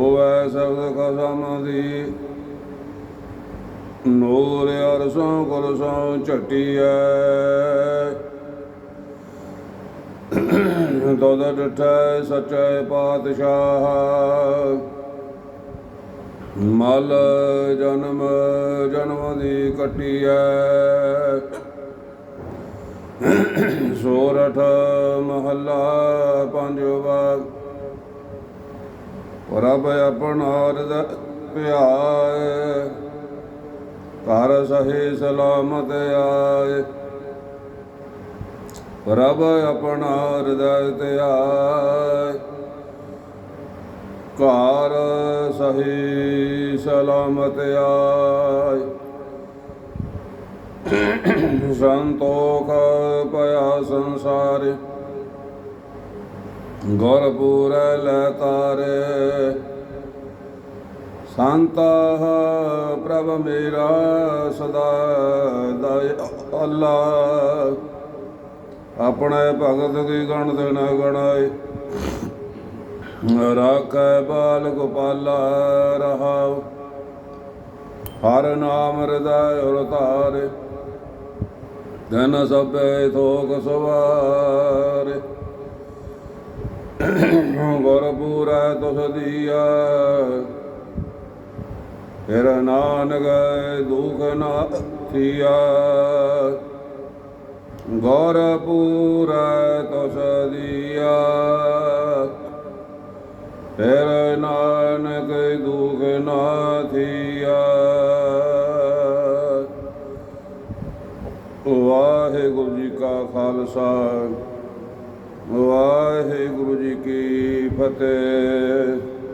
ਹੋਵੇ ਸਬਦ ਕਸਮ ਦੀ। ਨੂਰ ਅਰਸੋਂ ਕੁਲਸੋਂ ਝਟੀਐ। ਦੁੱਧ ਡਠੈ ਸਚੈ ਪਾਤਸ਼ਾਹ। ਮਲ ਜਨਮ ਜਨਮ ਦੀ ਕਟੀਐ। ਸੋਰਠ ਮਹੱਲਾ ਪੰਜਵਾ ਰਬ ਆਪਣਾ ਹਿਰਦੈ ਧਿਆਏ ਘਰ ਸਹੀ ਸਲਾਮਤ ਆਏ। ਪ੍ਰਭ ਆਪਣਾ ਹਿਰਦੈ ਧਿਆਏ ਘਰ ਸਹੀ ਸਲਾਮਤ ਆਏ। ਸੰਤੋਖ ਪਿਆ ਸੰਸਾਰ ਗੁਰਪੁਰ ਲੈ ਤਾਰੇ। ਸੰਤਾ ਪ੍ਰਭ ਮੇਰਾ ਸਦਾ ਦਇ ਅੱਲਾ। ਆਪਣੇ ਭਗਤ ਕੀ ਗਣ ਦੇਣਾ ਗਣਾਏ। ਰਾਖੈ ਬਾਲ ਗੋਪਾਲਾ ਰਹਾਉ। ਹਰ ਨਾਮ ਹਿਰਦੈ ਉਰ ਧਾਰੇ। ਧਨ ਸਭੇ ਥੋਕ ਸਵਾਰੇ। ਗੁਰਪੂਰੈ ਤੁਸ ਦੀਆ ਫਿਰ ਨਾਨਕ ਦੁਖ ਨਾ ਥੀਆ ਗੁਰਪੂਰੈ ਤੁਸ ਦੀਆ ਫਿਰ ਨਾਨਕ ਦੁਖ ਨਾ ਥੀਆ ਵਾਹਿਗੁਰੂ ਜੀ ਕਾ ਖਾਲਸਾ। ਵਾਹਿਗੁਰੂ ਜੀ ਕੀ ਫਤਿਹ।